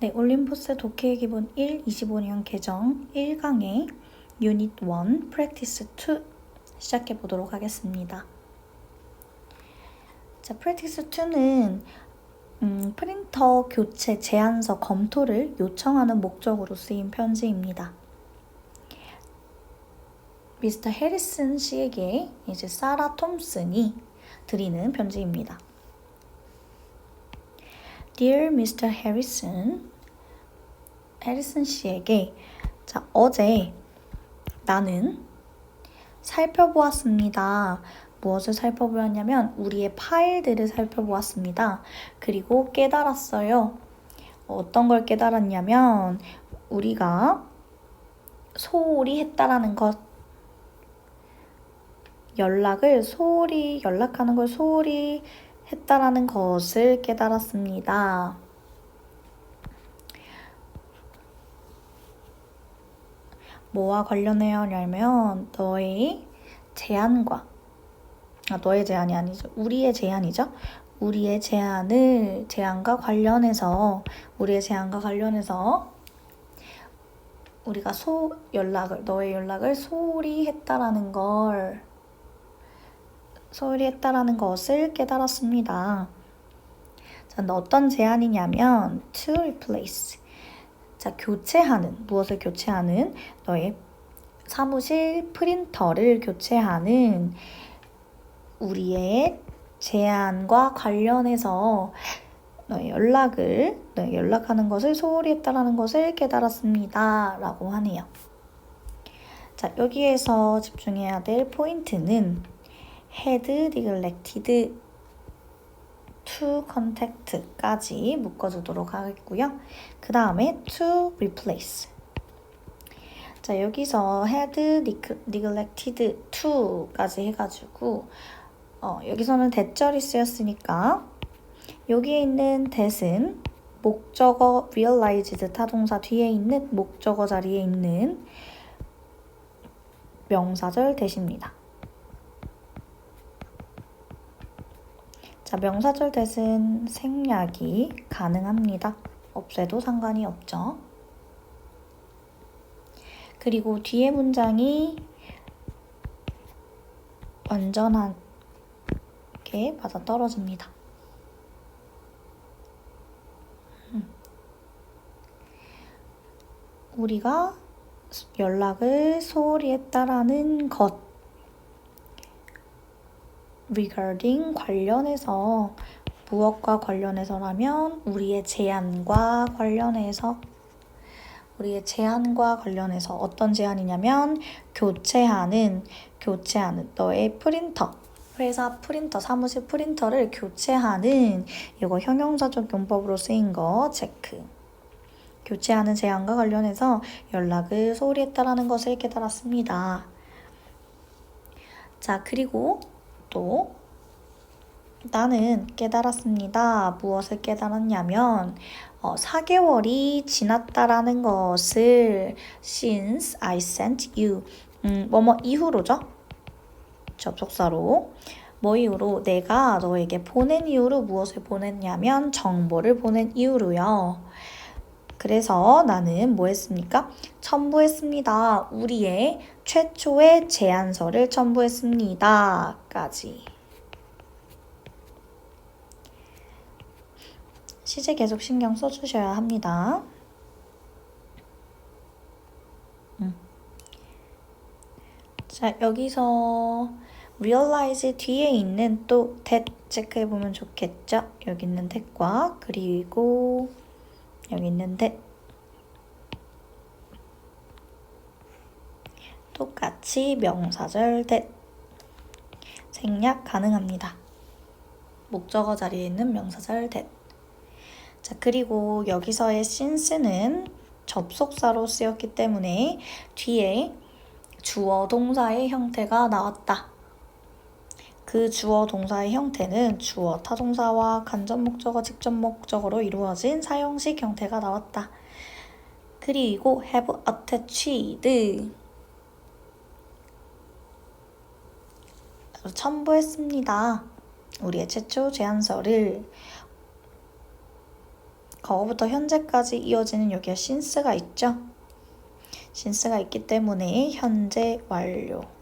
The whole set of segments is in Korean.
네, 올림포스 독해의 기본 1 25년 개정 1강의 유닛 1 프랙티스 2 시작해 보도록 하겠습니다. 자, 프랙티스 2는 음, 프린터 교체 제안서 검토를 요청하는 목적으로 쓰인 편지입니다. 미스터 해리슨 씨에게 이제 사라 톰슨이 드리는 편지입니다. Dear Mr. Harrison, 해리슨 씨에게 자, 어제 나는 살펴보았습니다. 무엇을 살펴보았냐면 우리의 파일들을 살펴보았습니다. 그리고 깨달았어요. 어떤 걸 깨달았냐면 우리가 소홀히 했다라는 것. 연락을 소홀히 연락하는 걸 소홀히 했다라는 것을 깨달았습니다. 뭐와 관련해요냐면 너의 제안과 아, 너의 제안이 아니죠. 우리의 제안이죠. 우리의 제안을 제안과 관련해서 우리의 제안과 관련해서 우리가 소 연락을 너의 연락을 소홀히 했다라는 걸 소홀히 했다라는 것을 깨달았습니다. 자, 어떤 제안이냐면 to replace 자, 교체하는, 무엇을 교체하는, 너의 사무실 프린터를 교체하는 우리의 제안과 관련해서 너의 연락을, 너의 연락하는 것을 소홀히 했다라는 것을 깨달았습니다. 라고 하네요. 자, 여기에서 집중해야 될 포인트는 had neglected to contact까지 묶어주도록 하겠고요. 그 다음에 to replace. 자, 여기서 had neglected to까지 해가지고, 어, 여기서는 대절이 쓰였으니까, 여기에 있는 that은 목적어 realized 타동사 뒤에 있는 목적어 자리에 있는 명사절 대십니다. 자, 명사절 대신 생략이 가능합니다. 없애도 상관이 없죠. 그리고 뒤에 문장이 완전하게 맞아 떨어집니다. 음. 우리가 연락을 소홀히 했다라는 것 regarding 관련해서 무엇과 관련해서라면 우리의 제안과 관련해서 우리의 제안과 관련해서 어떤 제안이냐면 교체하는 교체하는 너의 프린터 회사 프린터 사무실 프린터를 교체하는 이거 형용사적 용법으로 쓰인 거 체크 교체하는 제안과 관련해서 연락을 소홀히 했다라는 것을 깨달았습니다. 자, 그리고 또 나는 깨달았습니다. 무엇을 깨달았냐면 어, 4개월이 지났다라는 것을 since I sent you 음, 뭐뭐 이후로죠. 접속사로 뭐 이후로 내가 너에게 보낸 이후로 무엇을 보냈냐면 정보를 보낸 이후로요. 그래서 나는 뭐 했습니까? 첨부했습니다. 우리의 최초의 제안서를 첨부했습니다. 까지. 시제 계속 신경 써주셔야 합니다. 음. 자, 여기서 realize 뒤에 있는 또 that 체크해보면 좋겠죠? 여기 있는 that과 그리고 여기 있는데 똑같이 명사절 대 생략 가능합니다. 목적어 자리에 있는 명사절 대 자, 그리고 여기서의 since는 접속사로 쓰였기 때문에 뒤에 주어 동사의 형태가 나왔다. 그 주어 동사의 형태는 주어 타동사와 간접 목적어, 직접 목적어로 이루어진 사용식 형태가 나왔다. 그리고 have attached 첨부했습니다. 우리의 최초 제안서를 과거부터 현재까지 이어지는 여기에 since가 있죠. since가 있기 때문에 현재 완료.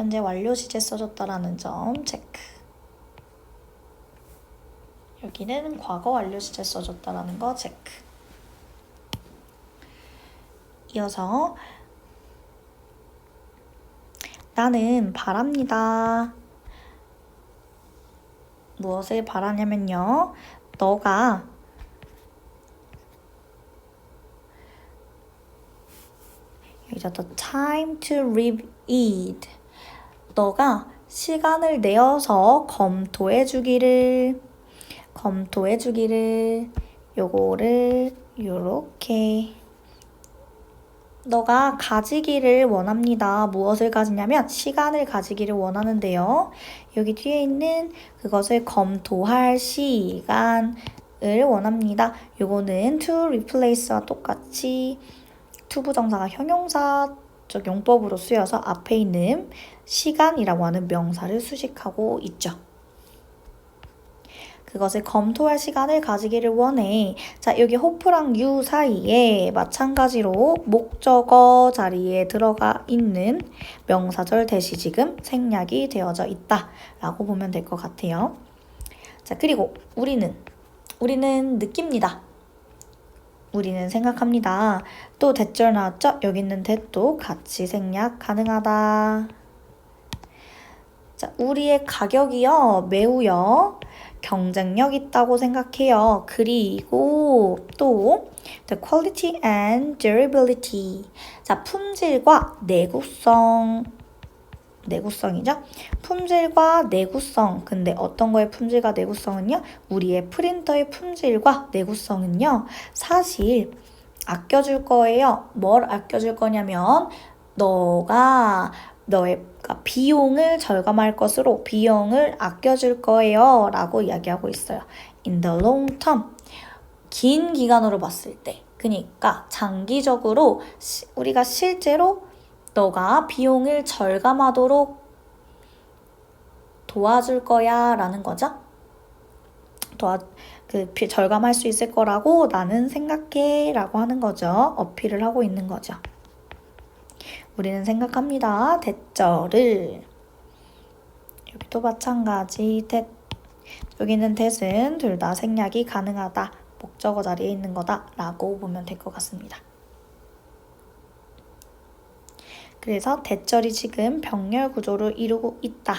현재 완료 시제 써줬다라는 점 체크. 여기는 과거 완료 시제 써줬다라는 거 체크. 이어서 나는 바랍니다. 무엇을 바라냐면요. 너가 여기서 the time to read. 너가 시간을 내어서 검토해 주기를 검토해 주기를 요거를 요렇게 너가 가지기를 원합니다. 무엇을 가지냐면 시간을 가지기를 원하는데요. 여기 뒤에 있는 그것을 검토할 시간을 원합니다. 요거는 to replace와 똑같이 to 부정사가 형용사 적 용법으로 쓰여서 앞에 있는 시간이라고 하는 명사를 수식하고 있죠. 그것을 검토할 시간을 가지기를 원해. 자, 여기 호프랑 유 사이에 마찬가지로 목적어 자리에 들어가 있는 명사절 대시 지금 생략이 되어져 있다. 라고 보면 될 것 같아요. 자, 그리고 우리는, 우리는 느낍니다. 우리는 생각합니다. 또 대절 나왔죠? 여기 있는 대도 같이 생략 가능하다. 자, 우리의 가격이요, 매우요, 경쟁력 있다고 생각해요. 그리고 또 the quality and durability. 자, 품질과 내구성. 내구성이죠? 품질과 내구성. 근데 어떤 거의 품질과 내구성은요? 우리의 프린터의 품질과 내구성은요. 사실 아껴줄 거예요. 뭘 아껴줄 거냐면 너가 너의 그러니까 비용을 절감할 것으로 비용을 아껴줄 거예요. 라고 이야기하고 있어요. In the long term. 긴 기간으로 봤을 때. 그니까 장기적으로 시, 우리가 실제로 너가 비용을 절감하도록 도와줄 거야 라는 거죠. 도와, 그, 절감할 수 있을 거라고 나는 생각해 라고 하는 거죠. 어필을 하고 있는 거죠. 우리는 생각합니다. 대절을 여기도 마찬가지 대 여기는 대은 둘 다 생략이 가능하다. 목적어 자리에 있는 거다 라고 보면 될 것 같습니다. 그래서 대절이 지금 병렬 구조를 이루고 있다.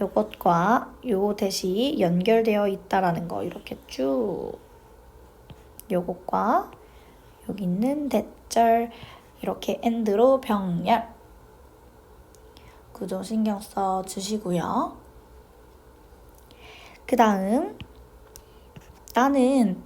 요것과 요 대시 연결되어 있다라는 거 이렇게 쭉 요것과 여기 있는 대절 이렇게 엔드로 병렬 구조 신경 써 주시고요. 그 다음 나는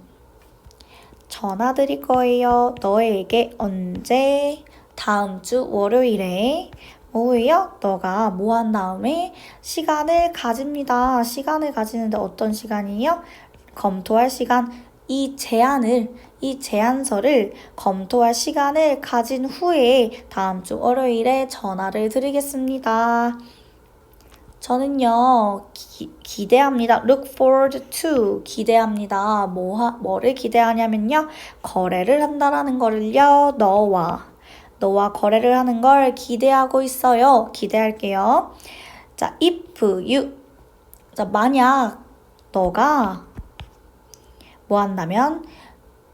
전화 드릴 거예요. 너에게 언제? 다음 주 월요일에 뭐예요? 너가 뭐한 다음에 시간을 가집니다. 시간을 가지는데 어떤 시간이에요? 검토할 시간. 이 제안을 이 제안서를 검토할 시간을 가진 후에 다음 주 월요일에 전화를 드리겠습니다. 저는요, 기, 대합니다 look forward to. 기대합니다. 뭐, 하, 뭐를 기대하냐면요. 거래를 한다라는 거를요, 너와. 너와 거래를 하는 걸 기대하고 있어요. 기대할게요. 자, if you. 자, 만약 너가 뭐 한다면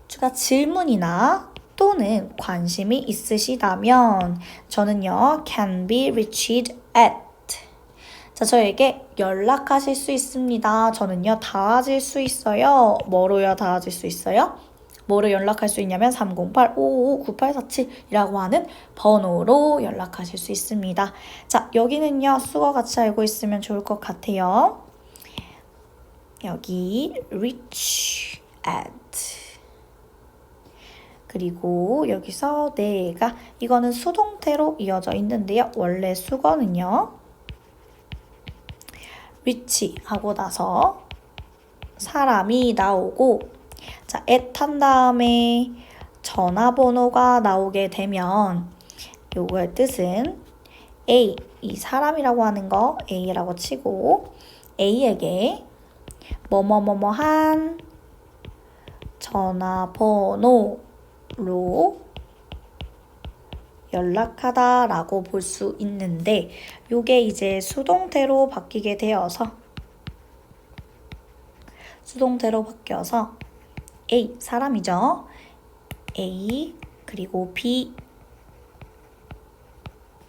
추가 질문이나 또는 관심이 있으시다면 저는요 can be reached at 자 저에게 연락하실 수 있습니다. 저는요 닿아질 수 있어요. 뭐로요 닿아질 수 있어요? 뭐로 연락할 수 있냐면 308-555-9847이라고 하는 번호로 연락하실 수 있습니다. 자, 여기는요, 수거 같이 알고 있으면 좋을 것 같아요. 여기 reach at 그리고 여기서 내가 이거는 수동태로 이어져 있는데요. 원래 수거는요. reach 하고 나서 사람이 나오고 자, at 한 다음에 전화번호가 나오게 되면 요거의 뜻은 A, 이 사람이라고 하는 거 A라고 치고 A에게 뭐뭐뭐뭐한 전화번호로 연락하다라고 볼 수 있는데 요게 이제 수동태로 바뀌게 되어서 수동태로 바뀌어서 A 사람이죠. A 그리고 B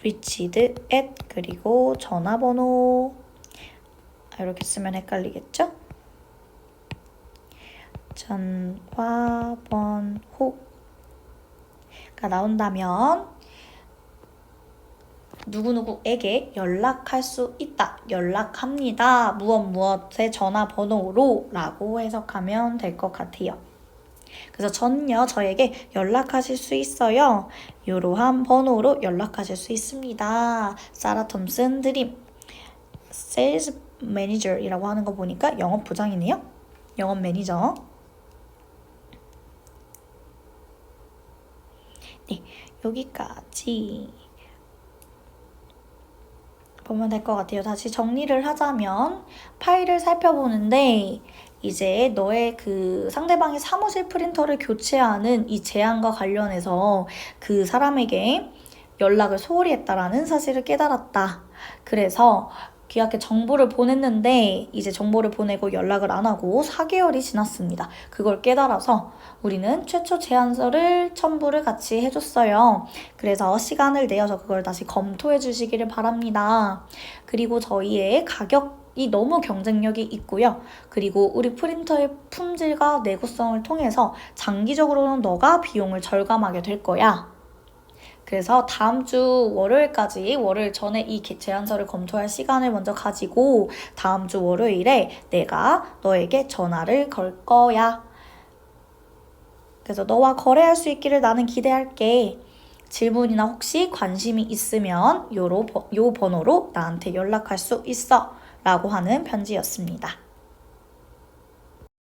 reached at 그리고 전화번호 아, 이렇게 쓰면 헷갈리겠죠? 전화번호가 나온다면 누구누구에게 연락할 수 있다. 연락합니다. 무엇 무엇의 전화번호로 라고 해석하면 될 것 같아요. 그래서 전요 저에게 연락하실 수 있어요. 이러한 번호로 연락하실 수 있습니다. 사라 톰슨 드림 세일즈 매니저이라고 하는 거 보니까 영업 부장이네요. 영업 매니저. 네, 여기까지 보면 될 것 같아요. 다시 정리를 하자면 파일을 살펴보는데 이제 너의 그 상대방의 사무실 프린터를 교체하는 이 제안과 관련해서 그 사람에게 연락을 소홀히 했다라는 사실을 깨달았다. 그래서 귀하게 정보를 보냈는데 이제 정보를 보내고 연락을 안 하고 4개월이 지났습니다. 그걸 깨달아서 우리는 최초 제안서를 첨부를 같이 해줬어요. 그래서 시간을 내어서 그걸 다시 검토해 주시기를 바랍니다. 그리고 저희의 가격 이 너무 경쟁력이 있고요. 그리고 우리 프린터의 품질과 내구성을 통해서 장기적으로는 너가 비용을 절감하게 될 거야. 그래서 다음 주 월요일까지 월요일 전에 이 제안서를 검토할 시간을 먼저 가지고 다음 주 월요일에 내가 너에게 전화를 걸 거야. 그래서 너와 거래할 수 있기를 나는 기대할게. 질문이나 혹시 관심이 있으면 요로, 요 번호로 나한테 연락할 수 있어. 라고 하는 편지였습니다.